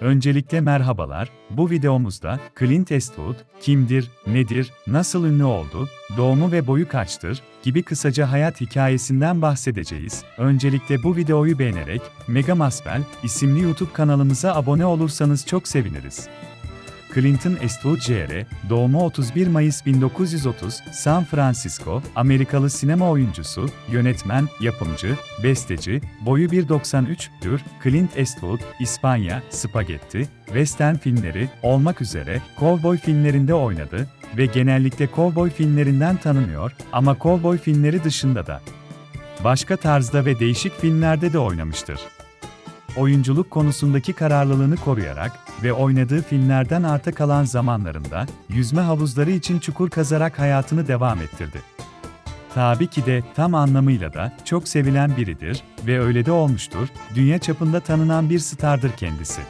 Öncelikle merhabalar, bu videomuzda Clint Eastwood, kimdir, nedir, nasıl ünlü oldu, doğumu ve boyu kaçtır gibi kısaca hayat hikayesinden bahsedeceğiz. Öncelikle bu videoyu beğenerek Mega Masvel isimli YouTube kanalımıza abone olursanız çok seviniriz. Clinton Eastwood Jr., doğumu 31 Mayıs 1930, San Francisco, Amerikalı sinema oyuncusu, yönetmen, yapımcı, besteci, boyu 1.93'dür. Clint Eastwood, İspanya, Spaghetti, western filmleri olmak üzere kovboy filmlerinde oynadı ve genellikle kovboy filmlerinden tanınıyor ama kovboy filmleri dışında da başka tarzda ve değişik filmlerde de oynamıştır oyunculuk konusundaki kararlılığını koruyarak ve oynadığı filmlerden arta kalan zamanlarında yüzme havuzları için çukur kazarak hayatını devam ettirdi. Tabii ki de tam anlamıyla da çok sevilen biridir ve öyle de olmuştur. Dünya çapında tanınan bir stardır kendisi.